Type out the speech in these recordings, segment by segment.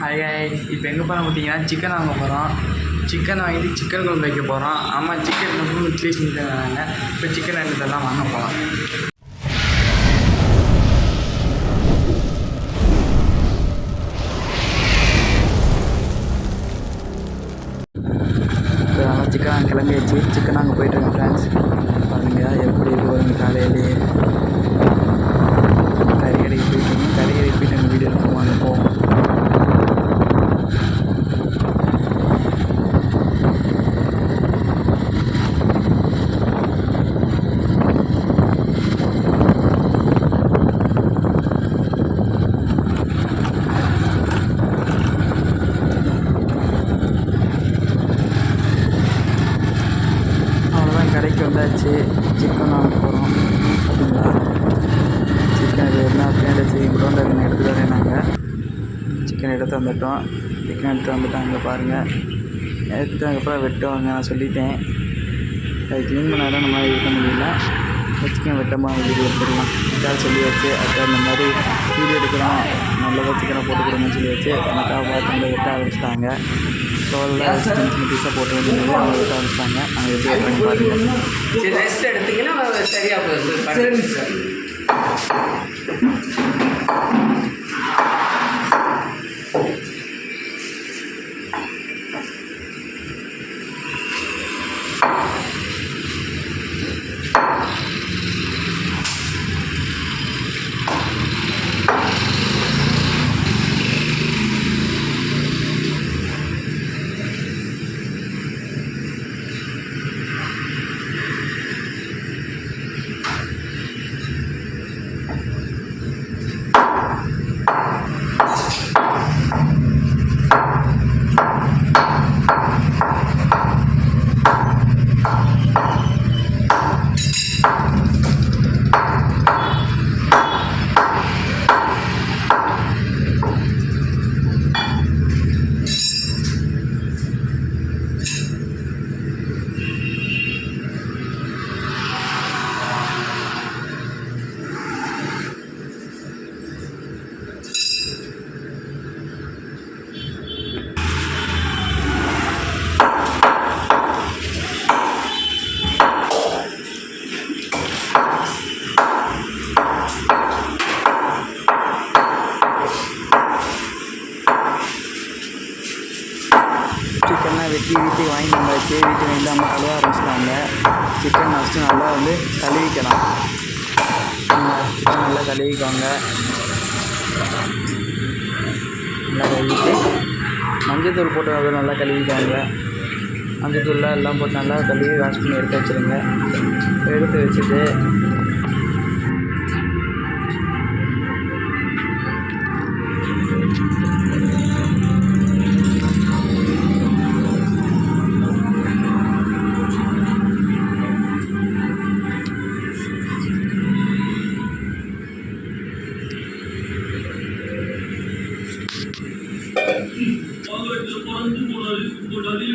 Hi hi இப்போ எங்கே போகிறோம் பார்த்தீங்கன்னா சிக்கன் வாங்க போகிறோம் சிக்கன் வாங்கி சிக்கன் குழம்பு வைக்க போகிறோம் ஆமாம் சிக்கன் மட்டும் இட்லி செஞ்சு தராங்க. இப்போ சிக்கன் ஐட்டத்தெல்லாம் வாங்க போகலாம் சிக்கன் கிளம்பி வச்சு சிக்கன் அங்கே போயிட்டுருக்கேன் ஃப்ரெண்ட்ஸ் பாருங்கள் எப்படி இருக்கு காலையிலேயே. கறி கடைக்கு போயிட்டு கறி கடைக்கு போயிட்டு எங்கள் வீடியோ எடுப்போம் வாங்க போவோம் அவ்வளோதான் கடைக்கு வந்தாச்சு சிக்கன் வாங்க போகிறோம் பார்த்தீங்களா சிக்கன் இது என்ன பின்னாடி வச்சு குடோனில் இருந்து எடுத்துகிட்டு வரேன் நாங்கள் சிக்கன் எடுத்து வந்துட்டோம். சிக்கன் எடுத்து வந்துட்டாங்க பாருங்கள் எடுத்து அதுக்கப்புறம் வெட்டுவாங்க நான் சொல்லிட்டேன். அது க்ளீன் பண்ணாதான் நம்ம இருக்க முடியல. சிக்கன் வெட்டமாக வீடியோ எடுத்துடலாம் அக்கா சொல்லி வச்சு அக்கா இந்த மாதிரி வீடியோ எடுக்கிறோம் நல்லதாக சிக்கனை போட்டு கொடுங்கன்னு சொல்லி வச்சு அக்கா பார்த்து வந்து வெட்ட ஆரம்பிச்சிட்டாங்க. தோலில் சின்ன சின்ன பீஸாக போட்டு வந்து அவங்க வெட்ட ஆரம்பிச்சிட்டாங்க. அவங்க எப்படி வெட்டுறாங்க பாருங்கள் ரெஸ்ட் எடுத்தீங்கன்னா சரியா போகுது. அம்மா சிக்கன் ஃபஸ்ட்டு நல்லா வந்து கழுவிக்கலாம். சிக்கன் நல்லா கழுவிக்கோங்க. நல்லா கழுவிட்டு மஞ்சத்தூள் போட்டு அதை நல்லா கழுவிக்கோங்க. மஞ்சத்தூள்லாம் எல்லாம் போட்டு நல்லா கழுவி வாஷ் பண்ணி எடுத்து வச்சுருங்க. எடுத்து வச்சுட்டு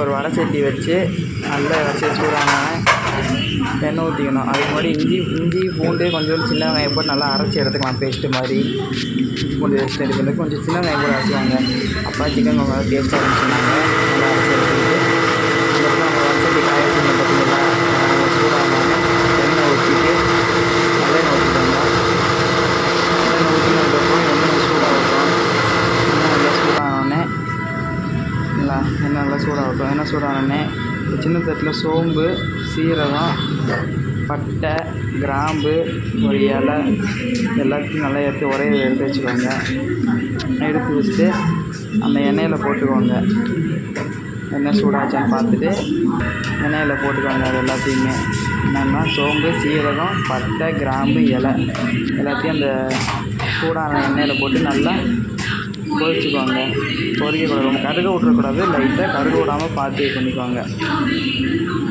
ஒரு வடை சட்டி வச்சு நல்லா வச்சு சூடான எண்ணெய் ஊற்றிக்கணும் அதுக்கு முன்னாடி இஞ்சி இஞ்சி பூண்டு கொஞ்சம் சின்ன வெங்காயம் போட்டு நல்லா அரைச்சி எடுத்துக்கலாம். பேஸ்ட்டு மாதிரி. பூண்டு பேஸ்ட் எடுக்கிறது கொஞ்சம் சின்ன வெங்காயம் போட்டு அரைச்சிவாங்க அப்பா சிக்கன் கொஞ்சம் டேஸ்ட்டாக இருந்துச்சுனாங்க நல்லா அரைச்சி எடுத்துக்கிட்டு அதுக்கப்புறம் நம்ம வடை சட்டி காய வச்சு பார்த்தீங்களா சூடான எண்ணெய் ஊற்றிட்டு நல்லெண்ணெய் ஊற்றிக்கோங்க நல்லெண்ணெய் ஊற்றினதுக்கப்புறம் எண்ணெய் சூடாகட்டும் எண்ணெய் நல்லா சூடானோடனே நல்லா எண்ணெய் நல்லா சூடாகட்டும். எண்ணெய் சூடானோடனே சின்ன தட்டில் சோம்பு சீரகம் பட்டை கிராம்பு ஒரு இலை எல்லாத்தையும் நல்லா எடுத்து ஒரே எடுத்து வச்சுக்கோங்க. எடுத்து வச்சுட்டு அந்த எண்ணெயில் போட்டுக்கோங்க. எண்ணெய் சூடாச்சான்னு பார்த்துட்டு எண்ணெயில் போட்டுக்கோங்க அது எல்லாத்தையுமே. என்னென்னா சோம்பு சீரகம் பட்டை கிராம்பு இலை. எல்லாத்தையும் அந்த சூடான எண்ணெயில் போட்டு நல்லா பொரிச்சுக்கோங்க பொறிக்கக்கூடாது நம்ம கருக விட்றக்கூடாது லைட்டாக கருக விடாமல் பார்த்து இது பண்ணிக்கோங்க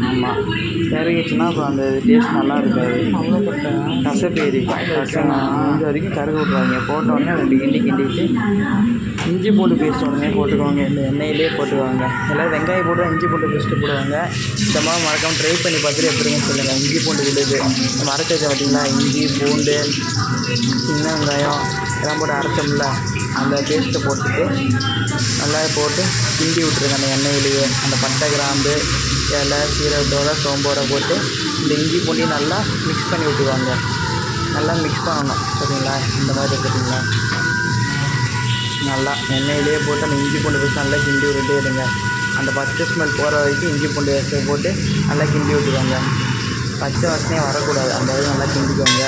ஆமாம் கருகிச்சுன்னா அப்புறம் அந்த டேஸ்ட் நல்லா இருக்காது. கசப்பு ஏறிக்கும். கச முடிஞ்ச வரைக்கும் கருக விட்ருவாங்க போட்டோடனே ரெண்டு கிண்டி கிண்டிட்டு இஞ்சி பூண்டு பேஸ்ட் உடனே போட்டுக்கோங்க. இந்த எண்ணெயிலே போட்டுக்கோங்க. எல்லோரும் வெங்காயம் போட்டு இஞ்சி பூண்டு பேஸ்ட்டு போடுவாங்க. இந்த மாதிரி மறக்காமல் ட்ரை பண்ணி பார்த்துட்டு எப்படின்னு சொல்லுங்கள் இஞ்சி பூண்டு விழுது. நம்ம அரைச்சி வச்ச பார்த்தீங்களா? இஞ்சி பூண்டு சின்ன வெங்காயம் இதெல்லாம் போட்டு அரைச்சோம்ல. அந்த பேஸ்ட்டை போட்டுட்டு நல்லா போட்டு கிண்டி விட்ருங்க அந்த எண்ணெயிலேயே. அந்த பட்டை கிராம்பு இலை சீரகத்தோட சோம்போட போட்டு இந்த இஞ்சி பூண்டையும் நல்லா மிக்ஸ் பண்ணி விட்டுருவாங்க நல்லா மிக்ஸ் பண்ணணும். சரிங்களா? இந்த மாதிரி இருக்குதுங்களா? நல்லா எண்ணெயிலேயே போட்டு அந்த இஞ்சி பூண்டு பேஸ்ட் நல்லா கிண்டி விட்டுட்டே இருங்க. அந்த பச்சை ஸ்மெல் போகிற வரைக்கும் இஞ்சி பூண்டு பேஸ்ட்டை போட்டு நல்லா கிண்டி விட்டுக்கோங்க. பச்சை வாசனையே வரக்கூடாது. அந்த அளவுக்கு நல்லா கிண்டிக்கோங்க.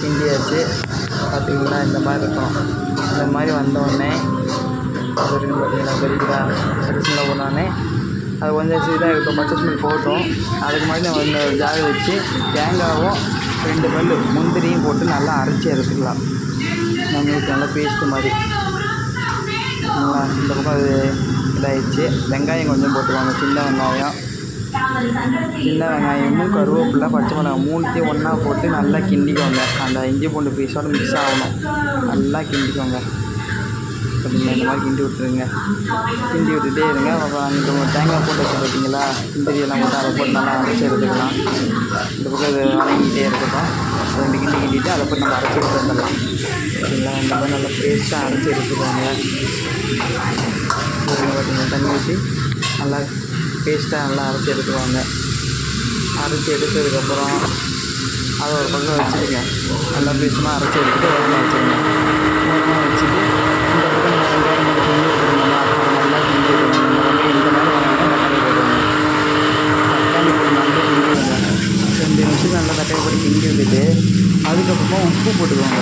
கிண்டியாச்சு. பார்த்திங்கன்னா இந்த மாதிரி இருக்கும். இந்த மாதிரி வந்தோடனே அது இருக்கு பார்த்தீங்களா தெரியுதா பெருசில் போனோடனே அது கொஞ்சம் சீதாக இருக்கும். பச்சை ஸ்மெல் போட்டோம். அதுக்கு முன்னாடி நம்ம இந்த ஜாக வச்சு தேங்காவும் ரெண்டு பல் முந்திரியும் போட்டு நல்லா அரைச்சி எடுத்துக்கலாம். நம்மளுக்கு நல்லா பேஸ்ட்டு மாதிரி. நல்லா இந்த பக்கம் அது இதாகிடுச்சு வெங்காயம் கொஞ்சம் போட்டுக்கோங்க. சின்ன வெங்காயம். சின்ன வெங்காயமும் கருவேப்பிலை பச்சை மிளகாய் மூணுத்தையும் ஒன்றா போட்டு நல்லா கிண்டிக்கோங்க. அந்த இஞ்சி பூண்டு பீஸோட மிக்ஸ் ஆகணும். நல்லா கிண்டிக்கோங்க. பார்த்தீங்களா இந்த மாதிரி கிண்டி விட்டுருங்க. கிண்டி விட்டுட்டே இருங்க. அப்புறம் அங்கே தேங்காய் போட்டு வச்சு பார்த்தீங்களா கிண்டரி போட்டு அதை போட்டு நல்லா அரைச்சி எடுத்துக்கலாம். இந்த பக்கம் இது வாங்கிக்கிட்டே இருக்கட்டும். ரெண்டு கிண்டி கிண்டிட்டு அதை போய் நம்ம அரைச்சி எடுத்து வந்துடலாம். சரிங்களா? இந்த மாதிரி நல்லா பேஸ்ட்டாக அரைச்சி எடுத்துக்கோங்க. பார்த்தீங்கன்னா தண்ணி ஊற்றி நல்லா பேஸ்ட்டாக நல்லா அரைச்சி எடுத்துக்குவாங்க அரைச்சி எடுத்ததுக்கப்புறம் அதை ஒரு பக்கம் வச்சுருங்க நல்லா பேஸ்ட்டாக அரைச்சி எடுத்துகிட்டு ஓரமாக வச்சுருங்க ஓரமாக வச்சுட்டு இந்த பக்கம் நம்ம வெங்காயம் போட்டு கிண்டி விட்டுருந்தோம்ல அதை நல்லா கிண்டி விடுங்க இந்த மாதிரி இந்த மாதிரி வதங்கினா தக்காளி போடுங்க தக்காளி போட்டு நல்லா கிண்டி விடுங்க ரெண்டு நிமிஷம் நல்லா தக்காளி போட்டு கிண்டி விட்டுட்டு அதுக்கப்புறமா உப்பு போட்டுக்கோங்க.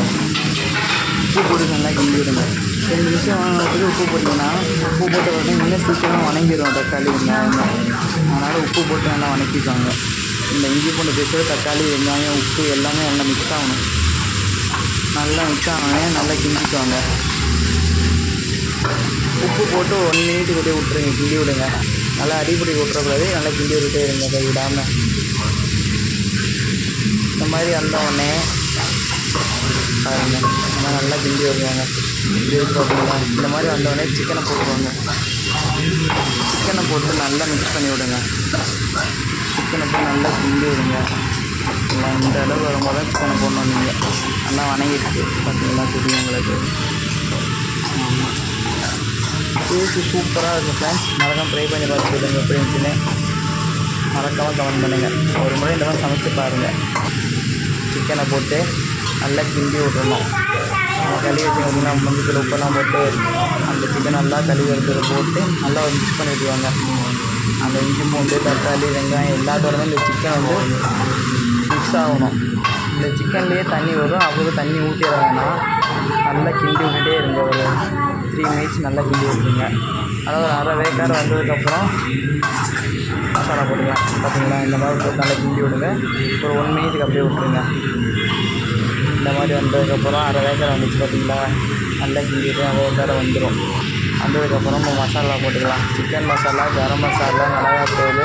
உப்பு போட்டு நல்லா கிண்டி விடுங்க ரெண்டு நிமிஷம் வாங்கினதுக்கு உப்பு போட்டிங்கன்னா உப்பு போட்ட உடனே இன்னும் சீக்கிரம் வணங்கிடும் தக்காளி வெங்காயம் அதனால் உப்பு போட்டு நல்லா வணக்கிக்கோங்க. இந்த இஞ்சி பூண்டு பேஸ்ட்டோட தக்காளி வெங்காயம் உப்பு எல்லாமே நல்லா மிக்ஸ் ஆகணும். நல்லா மிக்ஸ் ஆனோடனே நல்லா கிண்டிக்கோங்க. உப்பு போட்டு ஒன் மினிட் கொண்டே விட்ருங்க கிண்டி விடுங்க. நல்லா அடிப்படி விட்றக்கூடாது நல்லா கிண்டி விட்டுட்டே இருங்க கை விடாமல் இந்த மாதிரி வந்த உடனே பாருங்க இந்த மாதிரி நல்லா கிண்டி வருவாங்க. கிண்டி பார்த்தீங்களா இந்த மாதிரி வந்த சிக்கனை போட்டுருவாங்க. சிக்கனை போட்டு நல்லா மிக்ஸ் பண்ணி விடுங்க. சிக்கனை போட்டு நல்லா கிண்டி விடுங்க. இல்லை இந்த அளவு வரும்போது தான் சிக்கனை போடணும் நீங்கள் நல்லா வணங்கிடுச்சு. பார்த்தீங்களா தெரியும் உங்களுக்கு. டேஸ்ட்டு சூப்பராக இருக்கும் ஃப்ரெண்ட்ஸ் மறக்காமல் ட்ரை பண்ணி பார்த்து சொல்லுங்கள் எப்படி இருந்துச்சுன்னு. மறக்காமல் கமெண்ட் பண்ணுங்கள் ஒரு முறை இந்த மாதிரி சமைச்சு பாருங்கள் சிக்கனை போட்டு நல்லா கிண்டி விட்டுறணும் கழுவி வச்சு பார்த்தீங்கன்னா மஞ்சள் உப்பெல்லாம் போட்டு அந்த சிக்கன் நல்லா கழுவி எடுத்து போட்டு நல்லா மிக்ஸ் பண்ணி விட்டுருவாங்க அந்த இஞ்சி பூண்டு தக்காளி வெங்காயம் எல்லாத்தோடமே இந்த சிக்கன் வந்து மிக்ஸ் ஆகணும். இந்த சிக்கன்லேயே தண்ணி வரும். அவ்வளோ தண்ணி ஊற்றிட வேணாம் நல்லா கிண்டி விட்டுட்டே இருங்க. ஒரு த்ரீ மினிட்ஸ் நல்லா கிண்டி விட்டுருங்க. அதாவது ஒரு அரை வேக்காடு வந்ததுக்கப்புறம் மசாலா போட்டுக்கலாம். பார்த்தீங்களா இந்த மாதிரி போட்டு நல்லா கிண்டி விடுங்க. ஒரு ஒன் மினிட்டுக்கு அப்படியே விட்டுருங்க. இந்த மாதிரி வந்ததுக்கப்புறம் அரை வேக்கரை வந்துச்சு பார்த்திங்களா? நல்லா கிண்டிட்டு அரை வேக்காடு வந்துடும் வந்ததுக்கப்புறம் நம்ம மசாலா போட்டுக்கலாம். சிக்கன் மசாலா கரம் மசாலா மிளகாத்தூள்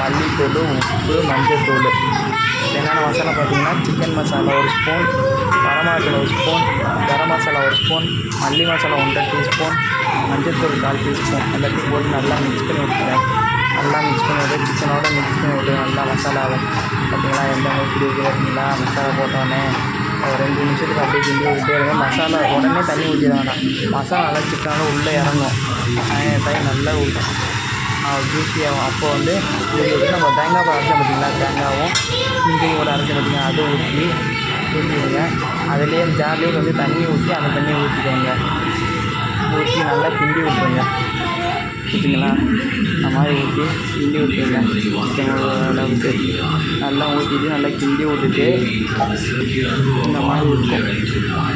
மல்லித்தூள் உப்பு மஞ்சத்தூள். என்னென்ன மசாலா பார்த்தீங்கன்னா சிக்கன் மசாலா ஒரு ஸ்பூன் வரமிளகாத்தூள் ஒரு ஸ்பூன் கரம் மசாலா ஒரு ஸ்பூன் மல்லி மசாலா ஒன்றரை டீஸ்பூன் மஞ்சத்தூள் கால் டீஸ்பூன் எல்லாத்தையும் போட்டு நல்லா மிக்ஸ் பண்ணி விட்டுறேன் நல்லா மிக்ஸ் பண்ணி விட்டு சிக்கனோட மிக்ஸ் பண்ணி விட்டு நல்லா மசாலாவை. பார்த்தீங்களா? எந்த மாதிரி பிடிக்கிறீங்களா மசாலா போட்டோன்னே ஒரு ரெண்டு நிமிஷத்துக்கு அப்படியே கிண்டி விட்டே இருக்கும் மசாலா உடனே தண்ணி ஊற்றிட வேணாம். மசாலா நல்லா உள்ளே இறங்கும். டைம் நல்லா ஊற்றும் ஜூஸியாகும் அப்போ வந்து இது நம்ம தேங்காய் பால் அரைச்சோம் பார்த்திங்களா? தேங்காயும் முந்திரியோட அரைச்சோம் பார்த்தீங்களா? அதை ஊற்றி ஊற்றிடுங்க அதுலேயே ஜார்லேயே வந்து தண்ணி ஊற்றி அந்த தண்ணியை ஊற்றிக்கோங்க ஊற்றி நல்லா கிண்டி விட்டுருங்க. ஓகேங்களா? அந்த மாதிரி ஊற்றி கிண்டி விட்டுருங்க. அளவுக்கு நல்லா ஊற்றிட்டு நல்லா கிண்டி விட்டுட்டு இந்த மாதிரி இருக்கும்.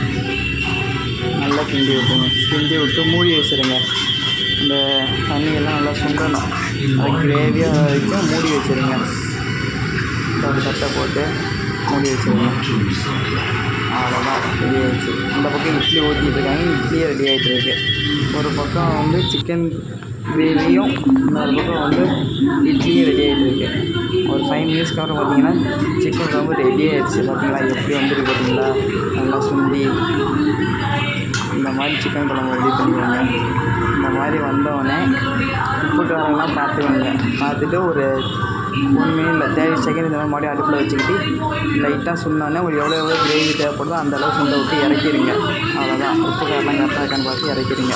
நல்லா கிண்டி விட்டுருங்க கிண்டி விட்டு மூடி வச்சுருங்க. இந்த தண்ணியெல்லாம் நல்லா சுண்டணும். அது கிரேவியாக வரைக்கும் மூடி வச்சுருங்க. ஒரு தட்டை போட்டு மூடி வச்சுருங்க. அவ்வளோதான் ரெடி ஆகிடுச்சு அந்த பக்கம் இட்லி ஊற்றிட்டு இருக்காங்க இட்லியே ரெடி ஆகிட்டு இருக்கு ஒரு பக்கம் வந்து சிக்கன் கிரேவியும் இன்னொரு பக்கம் வந்து இட்லியும் ரெடி ஆகிட்டு இருக்கு ஒரு ஃபைவ் மினிட்ஸ்க்கு அப்புறம் பார்த்தீங்கன்னா சிக்கன் குழம்பு ரெடி ஆகிடுச்சு பார்த்தீங்களா எப்படி வந்துருக்கு பார்த்தீங்களா நல்லா சுண்டி. இந்த மாதிரி சிக்கன் குழம்பு ரெடி பண்ணிக்கோங்க இந்த மாதிரி வந்தோடனே உப்பு காரம்லாம் பார்த்துக்கோங்க. பார்த்துட்டு ஒரு ஒன் இல்லை தேர்ட்டி செகண்ட் இந்த மாதிரி மறுபடியும் அடுப்பில் வச்சுக்கிட்டு லைட்டாக சுண்டோடனே ஒரு எவ்வளோ எவ்வளோ கிரேவி தேவைப்படுதோ அந்த அளவு சுண்டை விட்டு இறக்கிடுங்க அவ்வளோதான் உப்பு காரெல்லாம் கரெக்டாக இருக்கான்னு பார்த்து இறக்கிடுங்க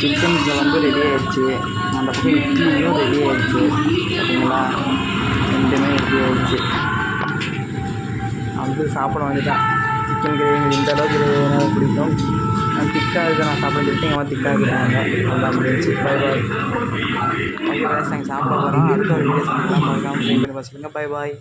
சிக்கன் இதில் வந்து ரெடி ஆயிடுச்சு. அந்த பக்கம் இட்லியும் ரெடி ஆயிடுச்சு. சரிங்களா ரெண்டுமே ரெடி ஆயிடுச்சு. வந்து சாப்பிட வேண்டியதான் சிக்கன் கிரேவி எனக்கு இந்த அளவுக்கு கிரேவி எனக்கு பிடிக்கும். நான் திக்காக இருக்க நான் சாப்பிட சொல்லிட்டு எங்கள் திக்காக இருக்கிறாங்க நல்லா முடிஞ்சு பை பாய் ஓகே ஃப்ரெண்ட்ஸ் நாங்கள் சாப்பிட போகிறோம் அடுத்த ஒரு வீடியோ சந்திக்கலாம். சொல்லுங்கள் பை பாய்